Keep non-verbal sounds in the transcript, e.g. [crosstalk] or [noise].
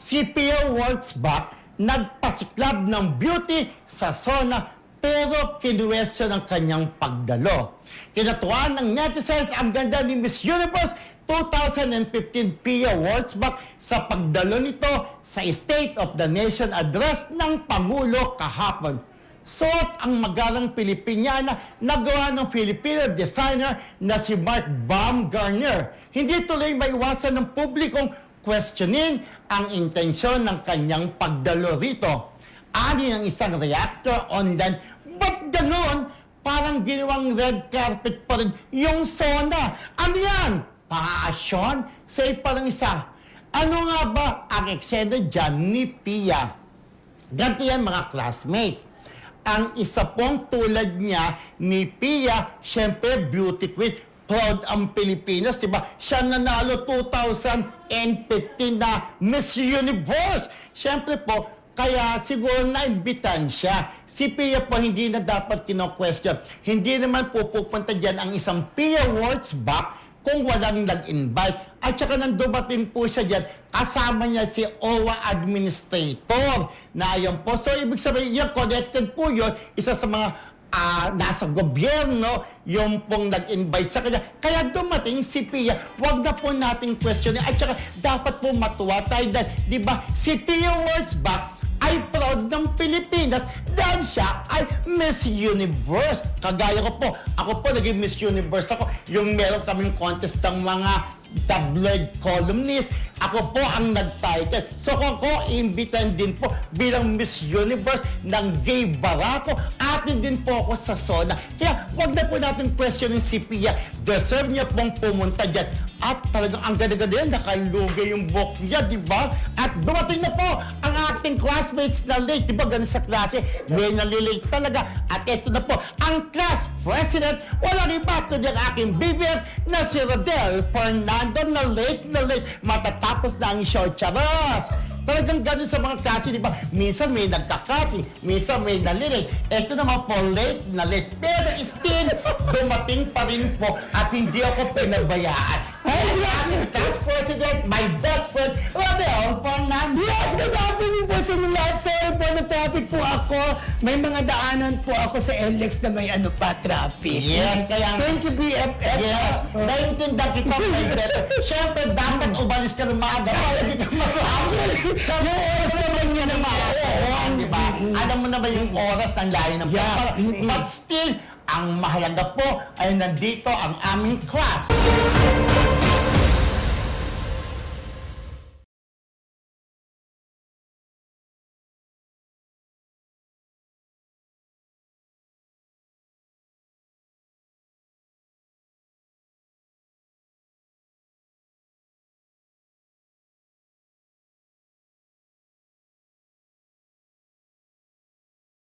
si Pia Wurtzbach nagpasiklab ng beauty sa zona pero kinuwestiyon ang kanyang pagdalo. Kinatuan ng netizens ang ganda ni Miss Universe 2015 Pia Wurtzbach sa pagdalo nito sa State of the Nation Address ng Pangulo kahapon. Suot ang magarang Pilipiniana na gawa ng Filipino designer na si Mark Baumgartner. Hindi tuloy maiwasan ng publikong questionin ang intensyon ng kanyang pagdalo rito. Ani ng isang reactor online, ba't ganon? Parang ginawang red carpet pa rin yung sona. Ano yan? Paasyon? Say parang isa. Ano nga ba ang eksena dyan ni Pia? Ganito yan mga classmates. Ang isa pong tulad niya ni Pia, syempre beauty queen, proud ang Pilipinas, di ba? Siya nanalo 2015 na Miss Universe. Syempre po, kaya siguro naimbitan siya. Si Pia po hindi na dapat kino-question. Hindi naman po pupunta dyan ang isang Pia Wurtzbach kung walang nag-invite. At saka nang dumating po siya dyan, kasama niya si OWA Administrator na yun po. So, ibig sabihin, yan, connected po yun, isa sa mga ah, nasa gobyerno, yung pong nag-invite sa kanya. Kaya dumating si Pia, wag na po nating questionin. At saka, dapat po matuwa tayo dahil, di ba, si Pia Wurtzbach, ay proud ng Pilipinas dahil siya ay Miss Universe. Kagaya ko po, ako po naging Miss Universe ako. Yung meron kaming contest ng mga tabloid columnist. Ako po ang nag-title. So ako, imbitan din po bilang Miss Universe ng gay barako. Atin din po ako sa SONA. Kaya wag na po natin questionin si Pia. Deserve niya pong pumunta dyan. At talagang ang ganda-ganda yan, nakalugay yung book niya, di ba? At dumating na po ating classmates na late. Di ba ganun sa klase? May nalilate talaga. At ito na po, ang class president, walang iba kundi ang aking BBF na si Rodel Fernando na late na late. Matatapos na ang show, charos! Talagang ganun sa mga klase, di ba? Minsan may nagkakati, minsan may nalilate. Ito naman po, late na late. Pero still, dumating pa rin po at hindi ako pinabayaan. Ay, aking class president, my best friend, Rodel Fernando. Yes, good na traffic po ako. May mga daanan po ako sa NLEX na may ano pa, traffic. Yes, kaya nga. Thanks to BFF. Yes, naiintindihan kita, my better. [laughs] Siyempre, dapat umalis ka ng maaga [laughs] para hindi ka matawag. Yung oras naman niya ng maaga. di ba? Alam mo naman yung oras ng layo ng Yeah. para. But still, ang mahalaga po ay nandito ang aming class.